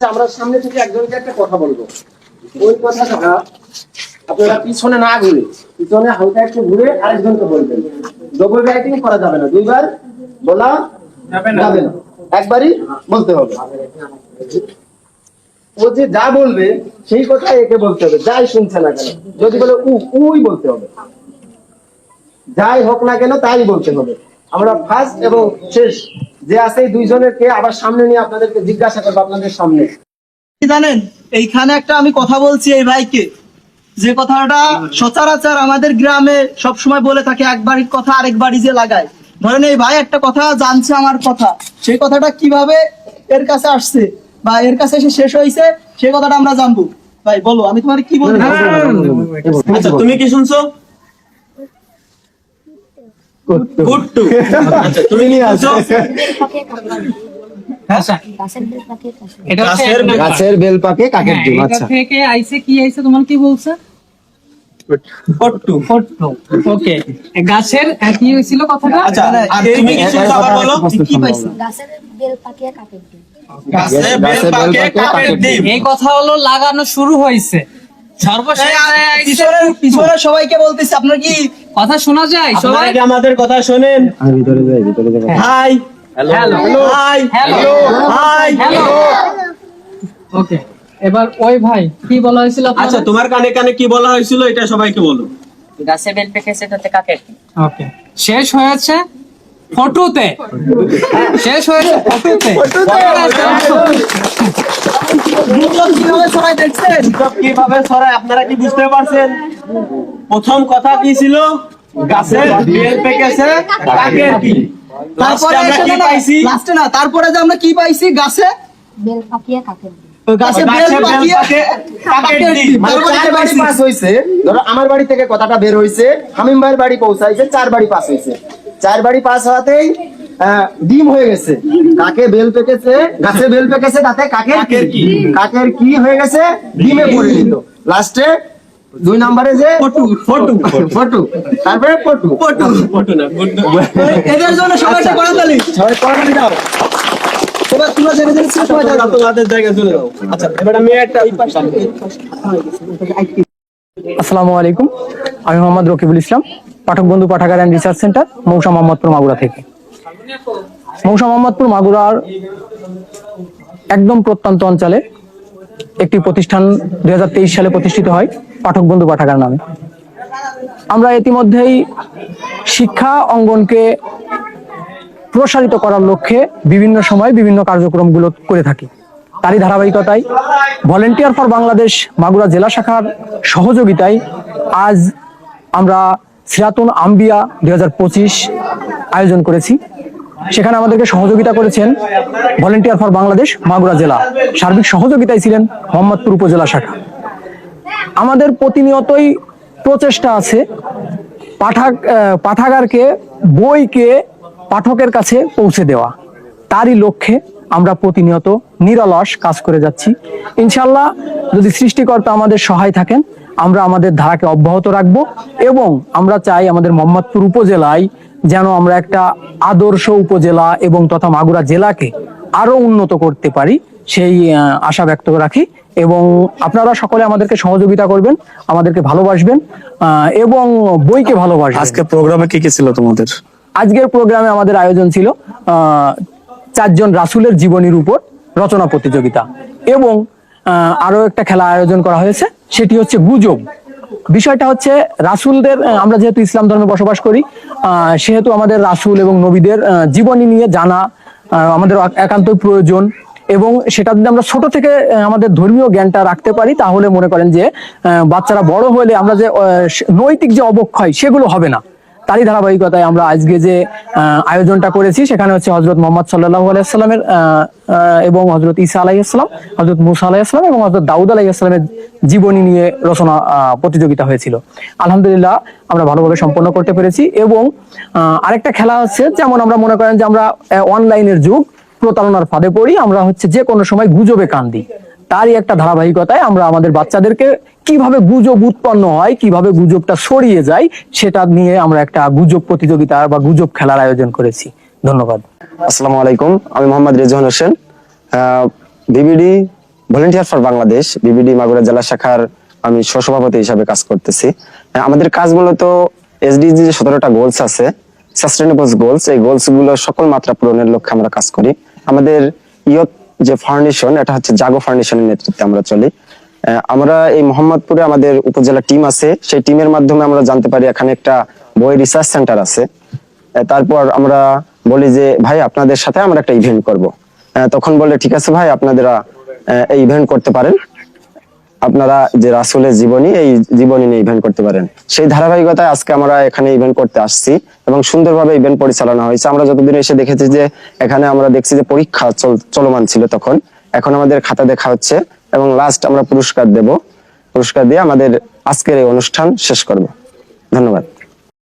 আমরা সামনে থেকে একজনকে একটা কথা বলব। ওই কথাটা আপনারা পিছনে না ঘুরে পিছনে হালকা একটু ঘুরে আরেকজনকে বলবেন। ডবল রাইটিং করা যাবে না। দুইবার বলা যাবে না। একবারই বলতে হবে। ও যে যা বলবে সেই কথা একে বলতে হবে। যাই শুনছে না কেন। যদি বলে উ উই বলতে হবে। যাই হোক না কেন তাই বলতে হবে। আমরা ফার্স্ট এবং শেষ যে আছে এই দুইজনেরকে আবার সামনে নিয়ে আপনাদেরকে জিজ্ঞাসা করব আপনাদের সামনে। জানেন এইখানে একটা আমি কথা বলছি এই ভাইকে। যে কথাটা সচরাচর আমাদের গ্রামে সব সময় বলে থাকে এক বাড়ির কথা আরেক বাড়ি যে লাগায়। ধরেন এই ভাই একটা কথা জানছে আমার কথা। সেই কথাটা কীভাবে এর কাছে আসছে বা এর কাছে এসে শেষ হয়েছে সেই কথাটা আমরা জানব। ভাই বলো আমি তোমার কি বলব? আচ্ছা তুমি কি শুনছো? আচ্ছা তুমি শুনছো গাছের বেল পাখির কাছে এটা হচ্ছে গাছের এক নাম্বার। গাছের বেল পাকে কাকের হ্যাঁ, ডিম আচ্ছা। থেকে আইছে কি আইছে তোমার কি বলছে? ওকে। গাছের কি হয়েছিল কথাটা? আচ্ছা তুমি কি শুনছো বলো। কি পাইছে? গাছের বেল পাখিয়ে কাকের ডিম। গাছে বেল পাকে পাকে কাকের ডিম। এই কথা হলো লাগানো শুরু হয়েছে। সর্বশেষ সবাইকে বলতেছি আপনার কি কথা শোনা যায় সবাই? আমাদের কথা শোনেন। ভিতরে যাই ভিতরে যাই। Hi hello hi hello hi hello okay এবার ওই ভাই কি বলা হয়েছিল আচ্ছা তোমার কানে কানে কি বলা হয়েছিল এটা সবাইকে বলো। গাছে বেল পেকেছে তাতে কাকের কি? ওকে শেষ হয়েছে ফটোতে। শেষ হয়েছে ফটোতে। কীভাবে সবাই দেখছেন? কীভাবে ছড়ায় আপনারা কি বুঝতে পারছেন? প্রথম কথা কি ছিল? গাছে বেল পেকেছে কাকের কি? তারপরে আমরা কি পাইছি? লাস্টে না তারপরে যে আমরা কি পাইছি? গাছে? বেল কাকের গাছে বেল পাকিয়ে কাকের ডিম চার বাড়ি পাইছি? পাস হয়েছে ধরো আমার বাড়ি থেকে কথাটা বের হয়েছে হামিম ভাইয়ের বাড়ি পৌঁছাইছে চার বাড়ি পাস হয়েছে চার বাড়ি পাস হওয়াতেই আহ, ডিম হয়ে গেছে। কাকে বেল পেকেছে? গাছে বেল পেকেছে তাতে কাকের কাকের কি? কাকের কি হয়ে গেছে? ডিমে পড়ে পরিণত লাস্টে দুই নম্বরে যে ফটু ফটু ফটু তারপরে পটু। ফটু ফটো না এদের জন্য সবাই এবার তোমরা জেনে জেনে তোমাদের চলে যাও। আচ্ছা এবার আমি একটা আসসালামু আলাইকুম। আমি Mohammad Rakibul Islam Pathak Bandhu Pathagar and research centre Mousa Mohammadpur Magura থেকে। মৌসা মোহাম্মদপুর মাগুরার একদম প্রত্যন্ত অঞ্চলে একটি প্রতিষ্ঠান দু হাজার তেইশ সালে প্রতিষ্ঠিত হয়, পাঠক বন্ধু পাঠাগার নামে। আমরা ইতিমধ্যেই শিক্ষা অঙ্গনকে প্রসারিত করার লক্ষ্যে বিভিন্ন সময় বিভিন্ন কার্যক্রমগুলো করে থাকি। তারই ধারাবাহিকতায় ভলেন্টিয়ার ফর বাংলাদেশ মাগুরা জেলা শাখার সহযোগিতায় আজ আমরা সিরাতুন আম্বিয়া দুই হাজার পঁচিশ আয়োজন করেছি। সেখানে আমাদেরকে সহযোগিতা করেছেন ভলেন্টিয়ার ফর বাংলাদেশ মাগুরা জেলা। সার্বিক সহযোগিতায় ছিলেন মোহাম্মদপুর উপজেলা শাখা। আমাদের প্রতিনিয়তই প্রচেষ্টা আছে পাঠাক পাঠাগারকে, বইকে পাঠকের কাছে পৌঁছে দেওয়া। তারই লক্ষ্যে আমরা প্রতিনিয়ত নিরলস কাজ করে যাচ্ছি। ইনশাল্লাহ যদি সৃষ্টিকর্তা আমাদের সহায় থাকেন, আমরা আমাদের ধারাকে অব্যাহত রাখব এবং আমরা চাই আমাদের মোহাম্মদপুর উপজেলায় যেন আমরা একটা আদর্শ উপজেলা এবং তথা মাগুরা জেলাকে আরও উন্নত করতে পারি সেই আশা ব্যক্ত রাখি। এবং আপনারা সকলে আমাদেরকে সহযোগিতা করবেন আমাদেরকে ভালোবাসবেন এবং বইকে ভালোবাসবেন। আজকে প্রোগ্রামে কি কি ছিল তোমাদের? আজকের প্রোগ্রামে আমাদের আয়োজন ছিল চারজন রাসুলের জীবনীর উপর রচনা প্রতিযোগিতা। এবং আরও একটা খেলা আয়োজন করা হয়েছে সেটি হচ্ছে গুজব। বিষয়টা হচ্ছে রাসুলদের আমরা যেহেতু ইসলাম ধর্মে বসবাস করি সেহেতু আমাদের রাসুল এবং নবীদের জীবনী নিয়ে জানা আমাদের একান্তই প্রয়োজন এবং সেটা যদি আমরা ছোট থেকে আমাদের ধর্মীয় জ্ঞানটা রাখতে পারি, তাহলে মনে করেন যে বাচ্চারা বড় হলে আমরা যে নৈতিক যে অবক্ষয় সেগুলো হবে না। তারই ধারাবাহিকতায় আমরা আজকে যে আহ, আয়োজনটা করেছি সেখানে হচ্ছে হজরত মোহাম্মদ সাল্লাহ আলাইসাল্লামের এবং হজরত ঈসা আলাইসাল্লাম হজরত মুসা আলাইসাল্লাম এবং হজরত দাউদ আলাইসাল্লামের জীবনী নিয়ে রচনা আহ, প্রতিযোগিতা হয়েছিল। আলহামদুলিল্লাহ আমরা ভালোভাবে সম্পন্ন করতে পেরেছি এবং আরেকটা খেলা হচ্ছে যেমন আমরা মনে করেন যে আমরা অনলাইনের যুগ প্রতারণার ফাঁদে পড়ি আমরা হচ্ছে যে কোনো সময় গুজবে কান দিই তারই একটা ধারাবাহিকতায় আমরা আমাদের বাচ্চাদেরকে কীভাবে গুজব উৎপন্ন হয়, কীভাবে গুজবটা ছড়িয়ে যায়, সেটা নিয়ে আমরা একটা গুজব প্রতিযোগিতা বা গুজব খেলার আয়োজন করেছি। ধন্যবাদ। আসসালামু আলাইকুম, আমি Mohammad Rezwan Hossain. VBD volunteer for Bangladesh, VBD Magura জেলা শাখার আমি সহসভাপতি হিসাবে কাজ করতেছি। আমাদের কাজ মূলত এসডিজি যে সতেরোটা গোলস আছে সাস্টেনেবল গোলস এই গোলসগুলো সকল মাত্রা পূরণের লক্ষ্যে আমরা কাজ করি। আমাদের ইয়ত যে ফাউন্ডেশন এটা হচ্ছে জাগো ফাউন্ডেশনের নেতৃত্বে আমরা চলি। আমরা এই মোহাম্মদপুরে আমাদের উপজেলা টিম আছে। সেই টিমের মাধ্যমে আমরা জানতে পারি এখানে একটা বই রিসার্চ সেন্টার আছে। তারপর আমরা বলি যে, ভাই, আপনাদের সাথে আমরা একটা ইভেন্ট করব। তখন বলে, ঠিক আছে ভাই আপনারা এই ইভেন্ট করতে পারেন। আপনারা যে রাসুলের জীবনী, এই জীবনী নিয়ে ইভেন্ট করতে পারেন। সেই ধারাবাহিকতায় আজকে আমরা এখানে ইভেন্ট করতে আসছি এবং সুন্দরভাবে ইভেন্ট পরিচালনা হয়েছে। আমরা যতদিন এসে দেখেছি যে এখানে আমরা দেখছি যে পরীক্ষা চল- চলমান ছিল তখন, এখন আমাদের খাতা দেখা হচ্ছে এবং লাস্ট আমরা পুরস্কার দেব। পুরস্কার দিয়ে আমাদের আজকের এই অনুষ্ঠান শেষ করব। ধন্যবাদ।